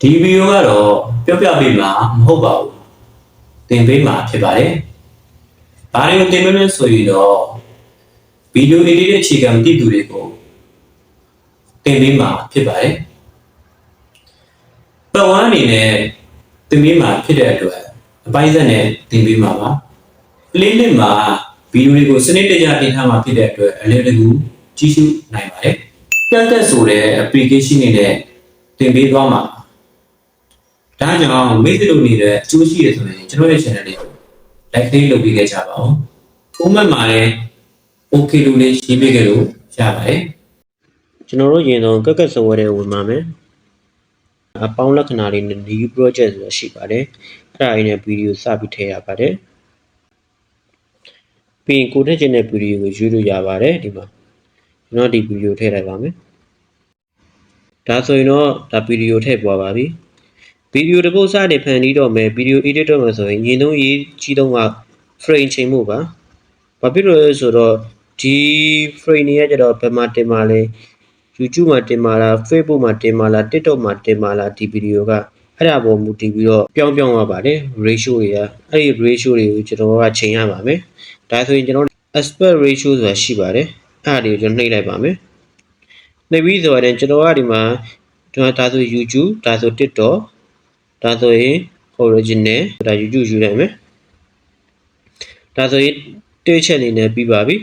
ဒီဗီဒီယိုကတော့ပြောပြပေးမှာမဟုတ်ပါဘူးသင်ပေးမှာဖြစ်ပါတယ်ဘာတွေကိုသင်ပေးမလဲဆိုရင်တော့ဗီဒီယို edit တဲ့အခြေခံမသိသူတွေကိုသင်ပေးမှာဖြစ်ပါတယ်ပတ်ဝန်းအနေနဲ့သင်ပေးမှာဖြစ်တဲ့အတွက်အပိုင်းဆက်နဲ့သင်ပေးမှာပါ playlist မှာဗီဒီယိုတွေကိုစနစ်တကျတင်ထားမှာဖြစ်တဲ့အတွက်အလွယ်တကူကြည့်ရှုနိုင်ပါတယ်။ကတ်တက်ဆိုတဲ့ application တွေနဲ့သင်ပေးသွားမှာပါ။ ဒါကြောင့်မိတ်ဆွေတို့နေတဲ့အကျိုးရှိရဆိုရင်ကျွန်တော်ရဲ့ channel လေးကို like လေးလုပ်ပေးခဲ့ကြပါဦး။ comment မှာလည်း okay လို့လေးရေးပေးခဲ့လို့ရပါတယ်ကျွန်တော်တို့ရင်ဆုံးကက်ကက် software တွေဝင်ပါမယ်အပေါင်းလက္ခဏာလေးနဲ့ new project ဆိုတာရှိပါတယ်အဲ့ဒါအင်းနဲ့ဗီဒီယိုစပြီးထည့်ရပါတယ်ပြီးရင်ကိုထည့်ခြင်းတဲ့ဗီဒီယိုကိုယူလို့ရပါတယ်ဒီမှာကျွန်တော်ဒီဗီဒီယိုထည့်လိုက်ပါမယ်ဒါဆိုရင်တော့ဒါဗီဒီယိုထည့်ပွားပါပြီ ဗီဒီယိုတစ်ပုဒ်စတင်ဖန်တီးတော့မယ်ဗီဒီယို edit တော့မယ်ဆိုရင်ရင်ဆုံးရေးကြီးတော့က frame ချိန်မှုပါဘာဖြစ်လို့လဲဆိုတော့ဒီ frame တွေကကျတော့ဘယ်မှာတင်ပါလဲ YouTube မှာတင်ပါလား Facebook မှာတင်ပါလား TikTok မှာတင်ပါလားဒီဗီဒီယိုကအဲ့ဒါပေါ်မူတည်ပြီးတော့ပြောင်းပြောင်းသွားပါတယ် ratio တွေကအဲ့ဒီ ratio တွေကိုကျွန်တော်ကချိန်ရပါမယ်ဒါဆိုရင်ကျွန်တော် aspect ratio ဆိုတာရှိပါတယ်အဲ့ဒါတွေကိုကျွန်တော်နှိပ်လိုက်ပါမယ်နှိပ်ပြီးဆိုရင်ကျွန်တော်ကဒီမှာကျွန်တော်ဒါဆို YouTube ဒါဆို TikTok ဒါဆိုရင် original ဒါ YouTube ယူလိုက်မယ်ဒါဆိုရင်တွေ့ချက်အနေနဲ့ပြီးပါပြီ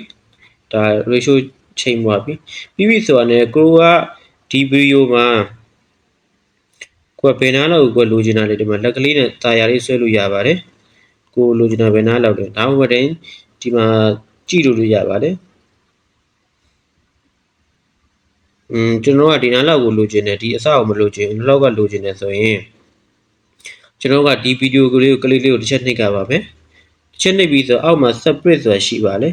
ဒါ ratio ချိန်ပါပြီပြီးပြီဆိုတာနဲ့ကိုကဒီဗီဒီယိုမှာကိုကဘယ်နားလောက်ကိုလိုချင်တာလေဒီမှာလက်ကလေးနဲ့တာယာလေးဆွဲလို့ရပါတယ်ကိုလိုချင်တာဘယ်နားလောက်လဲဒါမှမဟုတ်ဒီမှာကြည့်လို့လို့ရပါတယ်อืมကျွန်တော်ကဒီနားလောက်ကိုလိုချင်တယ်ဒီအစအောင်မလိုချင်ဒီလောက်ကလိုချင်တယ်ဆိုရင် ကျွန်တော်ကဒီဗီဒီယိုကလေးကိုကလေးလေးကိုတစ်ချက်နှိပ်ကြပါမယ်တစ်ချက်နှိပ်ပြီးဆိုအောက်မှာ separate ဆိုတာရှိပါလေ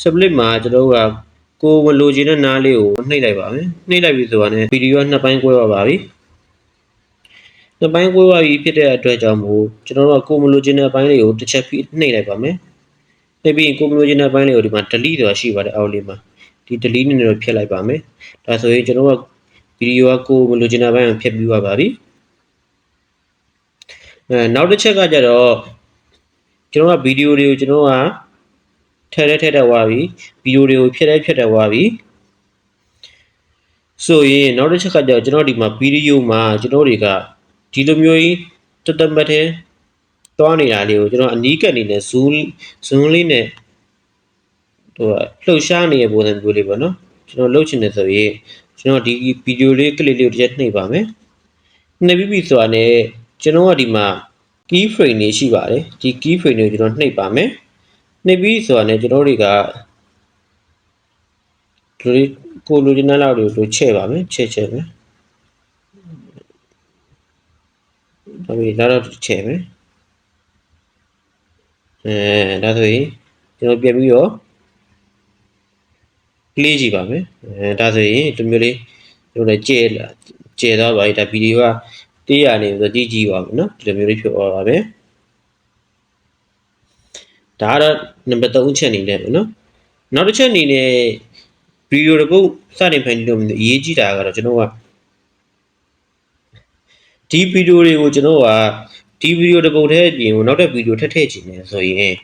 split မှာကျွန်တော်ကကိုယ်မလိုချင်တဲ့နားလေးကိုနှိပ်လိုက်ပါမယ်နှိပ်လိုက်ပြီဆိုတာနဲ့ဗီဒီယိုကနှစ်ပိုင်းကွဲသွားပါပြီနှစ်ပိုင်းကွဲသွားပြီဖြစ်တဲ့အတွက်ကြောင့်မို့ကျွန်တော်တို့ကကိုယ်မလိုချင်တဲ့အပိုင်းလေးကိုတစ်ချက်ဖိနှိပ်လိုက်ပါမယ်နှိပ်ပြီးကိုယ်မလိုချင်တဲ့အပိုင်းလေးကိုဒီမှာ delete ဆိုတာရှိပါတယ်အောက်လေးမှာဒီ delete နဲ့တော့ဖြတ်လိုက်ပါမယ်ဒါဆိုရင်ကျွန်တော်ကဗီဒီယိုကကိုယ်မလိုချင်တဲ့ဘက်ကိုဖြတ်ပြီးသွားပါပြီ အဲနောက်တစ်ချက်ကကြတော့ကျွန်တော်ကဗီဒီယိုတွေကိုကျွန်တော်ကထဲထဲထဲထဲဝါပြီဗီဒီယိုတွေကိုဖြတ်ထဲဖြတ်ထဲဝါပြီဆိုရင်နောက်တစ်ချက်ကကြတော့ကျွန်တော်ဒီမှာဗီဒီယိုမှာကျွန်တော်တွေကဒီလိုမျိုးကြီးတတမတ်ထဲတွားနေတာလေးကိုကျွန်တော်အနီးကပ်နေနဲ့ zoom zoom လေးနဲ့ဟိုလှုပ်ရှားနေတဲ့ပုံစံမျိုးလေးပေါ့နော်ကျွန်တော်လှုပ်ချင်တယ်ဆိုရင်ကျွန်တော်ဒီဗီဒီယိုလေးကလစ်လေးကိုတစ်ချက်နှိပ်ပါမယ်နှိပ်ပြီးပြီဆိုတာနဲ့ ကျွန်တော်ကဒီမှာ key frame တွေရှိပါတယ်ဒီ key frame တွေကိုကျွန်တော်နှိပ်ပါမယ်နှိပ်ပြီးဆိုတာနဲ့ကျွန်တော်တွေကဒီလိုကိုလိုချင်တဲ့လောက်တွေကိုချဲ့ပါမယ်ချဲ့ချဲ့မယ်ဒါပြီးလောက်တော့ချဲ့မယ်အဲဒါဆိုရင်ကျွန်တော်ပြန်ပြီးတော့ play ကြည့်ပါမယ်အဲဒါဆိုရင်ဒီမျိုးလေးကျွန်တော်လည်းကျဲကျဲသွားပါပြီဒါဗီဒီယိုက တေးရနေဆိုကြည့်ကြည့်ပါမယ်နော်ဒီလိုမျိုးလေးဖြစ်သွားပါပဲဒါကတော့နံပါတ်3ချက်အနေနဲ့ပေါ့နော်နောက်တစ်ချက်အနေနဲ့ဗီဒီယိုတစ်ပုတ်စတင်ဖန်တီးလို့အရေးကြီးတာကတော့ကျွန်တော်ကဒီဗီဒီယိုတွေကိုကျွန်တော်ကဒီဗီဒီယိုတစ်ပုတ်ထဲပြင်ကိုနောက်တဲ့ဗီဒီယိုထပ်ထည့်ချင်တယ်ဆိုရင်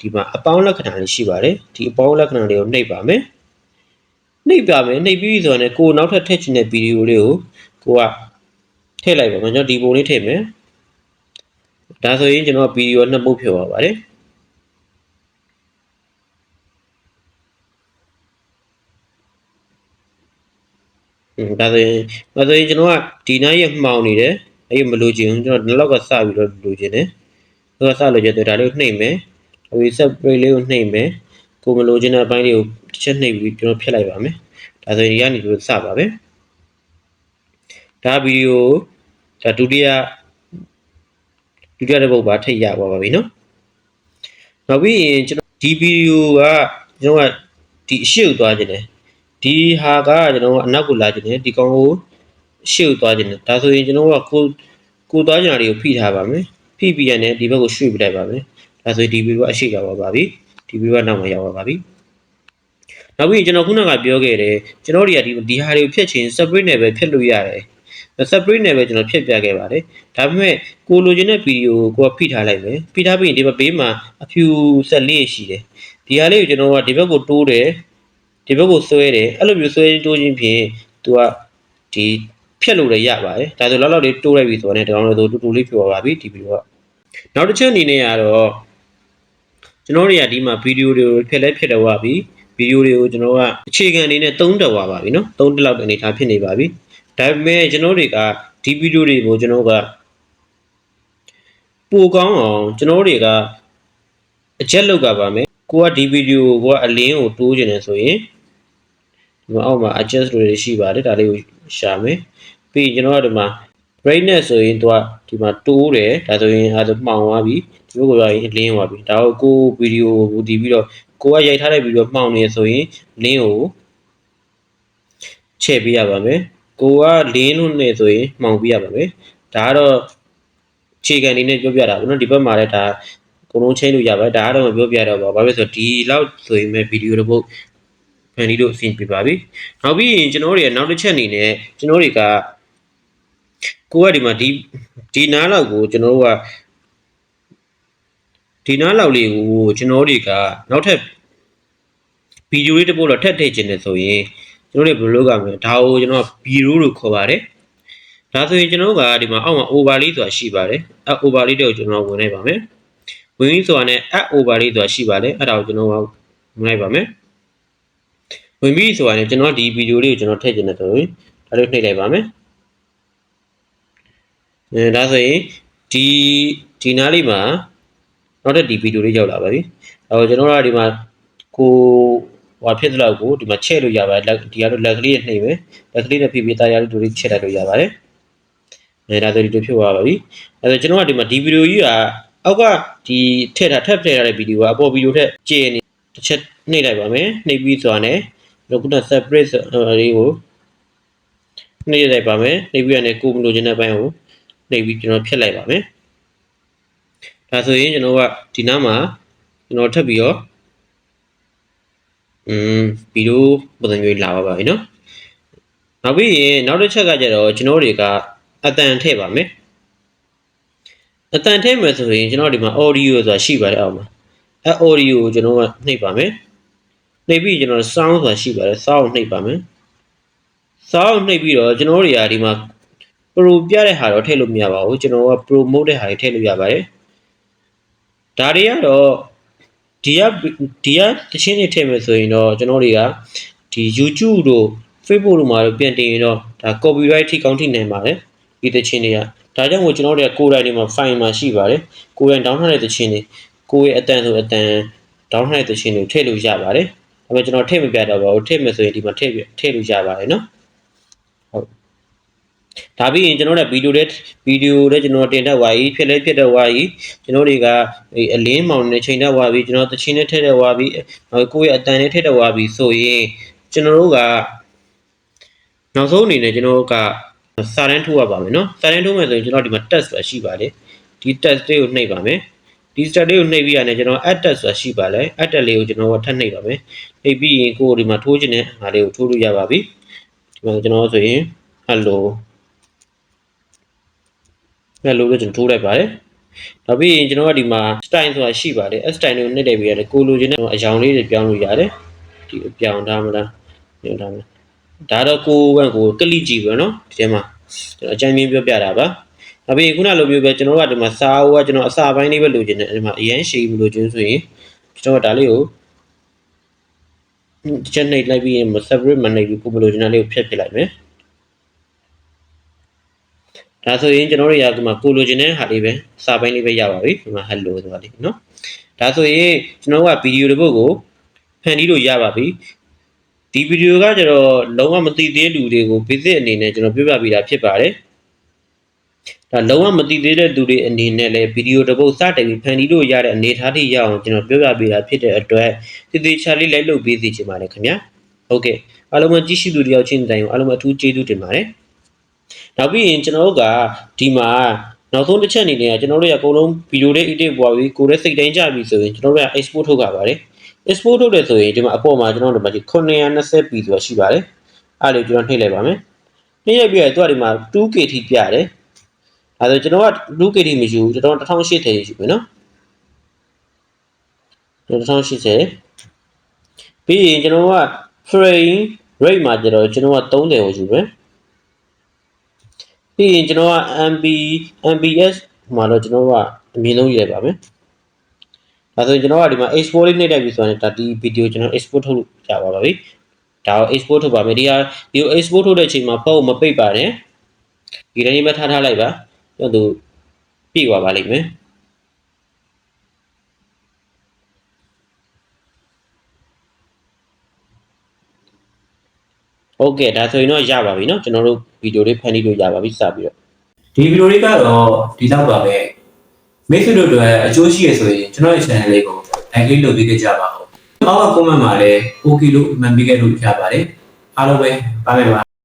ဒီမှာအပေါင်းလက္ခဏာလေးရှိပါတယ်ဒီအပေါင်းလက္ခဏာလေးကိုနှိပ်ပါမယ်နှိပ်ပါမယ်နှိပ်ပြီးဆိုရင်ကိုနောက်ထပ်ထည့်ချင်တဲ့ဗီဒီယိုလေးကိုကိုက ထည့်လိုက်ပါမယ်ကျွန်တော်ဒီပုံလေးထည့်မယ်ဒါဆိုရင်ကျွန်တော်ဗီဒီယိုနှစ်ပုတ်ဖြစ်သွားပါတယ်ဒါဆိုရင်ဒါဆိုရင်ကျွန်တော်ကဒီနားရဲ့မှောင်နေတယ်အဲ့မလိုချင်ဘူးကျွန်တော်ဒီလောက်ကစပြီးတော့လိုချင်တယ်ဒါကစလိုချင်တယ်ဒါလေးကိုနှိပ်မယ်ဟို set break လေးကိုနှိပ်မယ်ကိုမလိုချင်တဲ့အပိုင်းလေးကိုတစ်ချက်နှိပ်ပြီးကျွန်တော်ဖြတ်လိုက်ပါမယ်ဒါဆိုရင်ဒီကနေလို့စပါပဲဒါဗီဒီယို ဒါဒုတိယဒုတိယတစ်ပုဒ်ပါထိတ်ရပါပါပြီနော်နောက်ပြီးရင်ကျွန်တော်ဒီဗီဒီယိုကကျွန်တော်ကဒီအရှိကိုသွားခြင်းတယ်ဒီဟာကကျွန်တော်ကအနောက်ကိုလာခြင်းတယ်ဒီကောင်ကိုရှေ့ကိုသွားခြင်းတယ်ဒါဆိုရင်ကျွန်တော်ကကိုကိုသွားခြင်းတွေကိုဖိထားပါမယ်ဖိပြီးရတယ်ဒီဘက်ကိုရွှေ့ပြလိုက်ပါမယ်ဒါဆိုရင်ဒီဗီဒီယိုကအရှိရောက်ပါပါပြီဒီဗီဒီယိုကနောက်မှာရောက်ပါပါပြီနောက်ပြီးကျွန်တော်ခုနကပြောခဲ့တယ်ကျွန်တော်တွေကဒီဒီဟာတွေကိုဖြတ်ချင် separate နဲ့ပဲဖြတ်လို့ရတယ် separate နဲ့ပဲကျွန်တော်ဖြည့်ပြခဲ့ပါတယ်ဒါပေမဲ့ကိုလိုချင်တဲ့ဗီဒီယိုကိုကိုကဖိထားလိုက်မယ်ဖိထားပြီးရင်ဒီဘက်ဘေးမှာအဖြူဆက်လေးရှိတယ်ဒီဟာလေးကိုကျွန်တော်ကဒီဘက်ကိုတိုးတယ်ဒီဘက်ကိုဆွဲတယ်အဲ့လိုမျိုးဆွဲတိုးခြင်းဖြင့်သူကဒီဖြတ်လို့လည်းရပါတယ်ဒါဆိုလောက်လောက်လေးတိုးလိုက်ပြီဆိုတော့ဒီကောင်လေးဆိုတူတူလေးပြောပါပြီဒီဗီဒီယိုကနောက်တစ်ချက်အနေနဲ့ကတော့ကျွန်တော်တွေကဒီမှာဗီဒီယိုတွေကိုဖြည့်လဲဖြည့်တော့ပါပြီဗီဒီယိုတွေကိုကျွန်တော်ကအခြေခံအနေနဲ့သုံးတက်သွားပါပြီเนาะသုံးတက်လောက်အနေထားဖြစ်နေပါပြီ ဒါပေမဲ့ကျွန်တော်တွေကဒီဗီဒီယိုတွေကိုကျွန်တော်ကပိုကောင်းအောင်ကျွန်တော်တွေကအချက်လောက်ကပါမယ်ကိုကဒီဗီဒီယိုကိုကအလင်းကိုတိုးကျင်နေဆိုရင်ဒီမှာအောက်မှာ adjust တွေရှိပါတယ်ဒါလေးကိုရှာမယ်ပြီးရင်ကျွန်တော်ကဒီမှာ brightness ဆိုရင်သူကဒီမှာတိုးတယ်ဒါဆိုရင်အဲဒါမှောင်သွားပြီဒီဘက်ကရရင်အလင်းသွားပြီဒါကိုကိုဗီဒီယိုကိုဒီပြီးတော့ကိုကရိုက်ထားတဲ့ဗီဒီယိုမှောင်နေဆိုရင်လင်းကိုချဲ့ပေးရပါမယ် ကိုကလင်းလို့နေဆိုရင်မှောင်ပေးရပါမယ်ဒါကတော့ခြေခံအနေနဲ့ပြောပြတာပေါ့နော်ဒီဘက်မှာလည်းဒါကိုလုံးချင်းလို့ရပါတယ်ဒါကတော့မပြောပြတော့ပါဘာဖြစ်ဆိုဒီလောက်ဆိုရင်ပဲဗီဒီယိုတစ်ပုတ်ဖန်တီးလို့အဆင်ပြေပါပြီနောက်ပြီးရင်ကျွန်တော်တို့ရနောက်တစ်ချက်အနေနဲ့ကျွန်တော်တွေကကိုကဒီမှာဒီဒီနားလောက်ကိုကျွန်တော်တို့ကဒီနားလောက်လေးကိုကျွန်တော်တွေကနောက်ထပ်ဗီဒီယိုလေးတစ်ပုတ်တော့ထပ်ထည့်ခြင်းနဲ့ဆိုရင် ကျွန်တော်တို့ဘယ်လိုလုပ်ရမလဲဒါကိုကျွန်တော်ဗီဒီယိုလို့ခေါ်ပါတယ်ဒါဆိုရင်ကျွန်တော်ကဒီမှာအောက်မှာ over လေးဆိုတာရှိပါတယ်အဲ over လေးတွေကိုကျွန်တော်ဝင်လိုက်ပါမယ်ဝင်ပြီးဆိုတာနဲ့ add over လေးဆိုတာရှိပါတယ်အဲ့ဒါကိုကျွန်တော်ဝင်လိုက်ပါမယ်ဝင်ပြီးဆိုတာနဲ့ကျွန်တော်ဒီဗီဒီယိုလေးကိုကျွန်တော်ထည့်ခြင်းနဲ့ဆိုရင်ဒါလေးနှိပ်လိုက်ပါမယ်အဲဒါဆိုရင်ဒီဒီနားလေးမှာနောက်တဲ့ဒီဗီဒီယိုလေးရောက်လာပါပြီ။အဲတော့ကျွန်တော်တို့ကဒီမှာကို ဟိုဖြစ်သလောက်ကိုဒီမှာချဲ့လို့ရပါတယ်လက်ဒီကတော့လက်ကလေးနဲ့နှိပ်မယ်။လက်ကလေးနဲ့ပြပြသားရလို့တို့လေးချဲ့လိုက်လို့ရပါတယ်။အဲဒါဆိုဒီလိုဖြစ်သွားပါပြီ။အဲဒါကျွန်တော်ကဒီမှာဒီဗီဒီယိုကြီးကအောက်ကဒီထည့်ထားထပ်ထည့်ထားတဲ့ဗီဒီယိုကအပေါ်ဗီဒီယိုထက်ကျနေတစ်ချက်နှိပ်လိုက်ပါမယ်။နှိပ်ပြီးဆိုတာနဲ့လောက separate လေးကိုနှိပ်လိုက်ပါမယ်။နှိပ်ပြီးရတဲ့ကိုမလိုချင်တဲ့ဘက်ကိုနှိပ်ပြီးကျွန်တော်ဖြတ်လိုက်ပါမယ်ဒါဆိုရင်ကျွန်တော်ကဒီနားမှာကျွန်တော်ထပ်ပြီးတော့ อืมဗီဒီယိုပုံစံမျိုးလာပါပါပြီနော်နောက်ပြီးရင်နောက်တစ်ချက်ကကြတော့ကျွန်တော်တွေကအတန်ထည့်ပါမယ်အတန်ထည့်မယ်ဆိုရင်ကျွန်တော်ဒီမှာ audio ဆိုတာရှိပါတယ်အောက်မှာအဲ audio ကိုကျွန်တော်ကနှိပ်ပါမယ်နှိပ်ပြီးကျွန်တော် sound ဆိုတာရှိပါတယ် sound ကိုနှိပ်ပါမယ် sound ကိုနှိပ်ပြီးတော့ကျွန်တော်တွေကဒီမှာ pro ပြတဲ့ဟာတော့ထည့်လို့မရပါဘူးကျွန်တော်က promote တဲ့ဟာတွေထည့်လို့ရပါတယ်ဒါတွေကတော့ ဒီကဒီကတချင်းတွေထည့်မယ်ဆိုရင်တော့ကျွန်တော်တွေကဒီ YouTube တို့ Facebook တို့မှာတော့ပြန်တင်ရင်တော့ဒါ copyright ထိကောင်းထိနိုင်ပါတယ်ဒီတချင်းတွေကဒါကြောင့်မို့ကျွန်တော်တွေကကိုယ်တိုင်တွေမှာ file မှာရှိပါတယ်ကိုယ်တိုင် down ထားတဲ့တချင်းတွေကိုယ့်ရဲ့အတန်ဆိုအတန် down ထားတဲ့တချင်းတွေကိုထည့်လို့ရပါတယ်ဒါပေမဲ့ကျွန်တော်ထည့်မပြတော့ပါဘူးထည့်မယ်ဆိုရင်ဒီမှာထည့်ထည့်လို့ရပါတယ်နော် ဒါပြီးရင်ကျွန်တော်တို့ဗီဒီယိုတွေဗီဒီယိုတွေကျွန်တော်တင်တက်သွားပြီဖြစ်လဲဖြစ်တဲ့ဝါကြီးကျွန်တော်တွေကအလင်းမောင်နဲ့ချိန်တက်သွားပြီကျွန်တော်တချင်းနဲ့ထည့်တဲ့ဝါပြီကိုယ့်ရဲ့အတန်နဲ့ထည့်တဲ့ဝါပြီဆိုရင်ကျွန်တော်တို့ကနောက်ဆုံးအနေနဲ့ကျွန်တော်တို့ကစာတန်းထိုးရပါမယ်နော်စာတန်းထိုးမယ်ဆိုရင်ကျွန်တော်ဒီမှာ test ဆိုတာရှိပါတယ်ဒီ test လေးကိုနှိပ်ပါမယ်ဒီ start လေးကိုနှိပ်ပြီးရတယ်ကျွန်တော် add test ဆိုတာရှိပါလဲ add test လေးကိုကျွန်တော်ကထပ်နှိပ်ပါမယ်နှိပ်ပြီးရင်ကိုယ်ဒီမှာထိုးခြင်းနဲ့ဟာလေးကိုထိုးလို့ရပါပြီဒီမှာကျွန်တော်ဆိုရင် hello အဲလိုပဲကျွန်တော်ထိုးလိုက်ပါတယ်။နောက်ပြီးရင်ကျွန်တော်ကဒီမှာ style ဆိုတာရှိပါတယ်။ S style ကိုနှိပ်လိုက်ပြီးရတယ်ကိုလိုချင်တဲ့အယောင်လေးတွေပြောင်းလို့ရတယ်။ဒီအပြောင်းထားမလား။ပြောင်းထားမလား။ဒါတော့ကိုဘန့်ကိုကလိကြည့်ပဲเนาะဒီထဲမှာကျွန်တော်အကြမ်းမြင်ပြောပြတာပါ။နောက်ပြီးခုနလိုမျိုးပဲကျွန်တော်ကဒီမှာစာအုပ်ကကျွန်တော်အစာပိုင်းလေးပဲလိုချင်တယ်ဒီမှာအရန်ရှည်ဘူးလိုချင်ဆိုရင်ကျွန်တော်ကဒါလေးကိုချက်နှိပ်လိုက်ပြီးရင် separate မနှိပ်ဘူးကိုမလိုချင်တာလေးကိုဖျက်ပစ်လိုက်မယ်။ ဒါဆိုရင်ကျွန်တော်တို့ရကမှာကိုလိုချင်တဲ့ဟာလေးပဲစာပိုင်းလေးပဲရပါပြီဒီမှာ hello ဆိုတာလေးနော်ဒါဆိုရင်ကျွန်တော်ကဗီဒီယိုတစ်ပုဒ်ကိုဖန်တီးလို့ရပါပြီဒီဗီဒီယိုကကျတော့လုံးဝမသိသေးလူတွေကို basic အနေနဲ့ကျွန်တော်ပြပြပေးတာဖြစ်ပါတယ်ဒါလုံးဝမသိသေးတဲ့သူတွေအနေနဲ့လည်းဗီဒီယိုတစ်ပုဒ်စတင်ပြီးဖန်တီးလို့ရတဲ့အနေအထားထိရအောင်ကျွန်တော်ပြပြပေးတာဖြစ်တဲ့အတွက်ဒီသေးချာလေးလိုက်လုပ်ပေးစီချင်ပါတယ်ခင်ဗျာဟုတ်ကဲ့အားလုံးပဲကြည့်ရှုသူတယောက်ချင်းတိုင်အားလုံးပဲအထူးကျေးဇူးတင်ပါတယ် နောက်ပြီးရင်ကျွန်တော်တို့ကဒီမှာနောက်ဆုံးတစ်ချက်အနေနဲ့ကျွန်တော်တို့ရအကုန်လုံးဗီဒီယိုလေး edit ပွားပြီးကိုယ်ရဲ့စိတ်တိုင်းကြပြီဆိုရင်ကျွန်တော်တို့က export ထုတ်ကြပါတယ် export ထုတ်တယ်ဆိုရင်ဒီမှာအပေါ်မှာကျွန်တော်တို့ဒီမှာ 920p ဆိုတာရှိပါတယ်အဲ့ဒါလေးကျွန်တော်နှိပ်လိုက်ပါမယ်နှိမ့်ရိုက်ပြီးတော့သူကဒီမှာ 2k ထိပြတယ်အဲဒါဆိုကျွန်တော်က 2k ထိမယူဘူးကျွန်တော်1080ထိယူမယ်နော်ကျွန်တော်1080ပြီးရင်ကျွန်တော်က frame rate မှာကျတော့ကျွန်တော်က30ကိုယူမယ် ပြီးရင်ကျွန်တော်က MB MBS မှာတော့ကျွန်တော်ကအမြင့်ဆုံးယူလိုက်ပါမယ်ဒါဆိုရင်ကျွန်တော်ကဒီမှာ export လေးနှိပ်လိုက်ပြီဆိုရင်ဒါဒီ video ကျွန်တော် export ထုတ်လို့ရပါပါပြီဒါကို export ထုတ်ပါမယ်ဒီဟာဒီကို export ထုတ်တဲ့အချိန်မှာပေါ့မပိတ်ပါနဲ့ဒီတိုင်းပဲထားထားလိုက်ပါတော့သူပြည့်သွားပါလိမ့်မယ် โอเคဒါဆိုရင်တော့ရပါပြီเนาะကျွန်တော်တို့ဗီဒီယိုလေးဖန်တီးလို့ရပါပြီစပြီးတော့ ဒီဗီဒီယိုလေးကတော့ဒီလောက်ပါပဲမိတ်ဆွေတို့အတွက်အကျိုးရှိရဆိုရင်ကျွန်တော်ရဲ့ channel လေးကို like လေးလုပ်ပေးကြပါဦးအောက်က comment မှာလည်း okay လို့မှန်ပေးခဲ့လို့ရပါတယ်အားလုံးပဲပါမယ်ပါ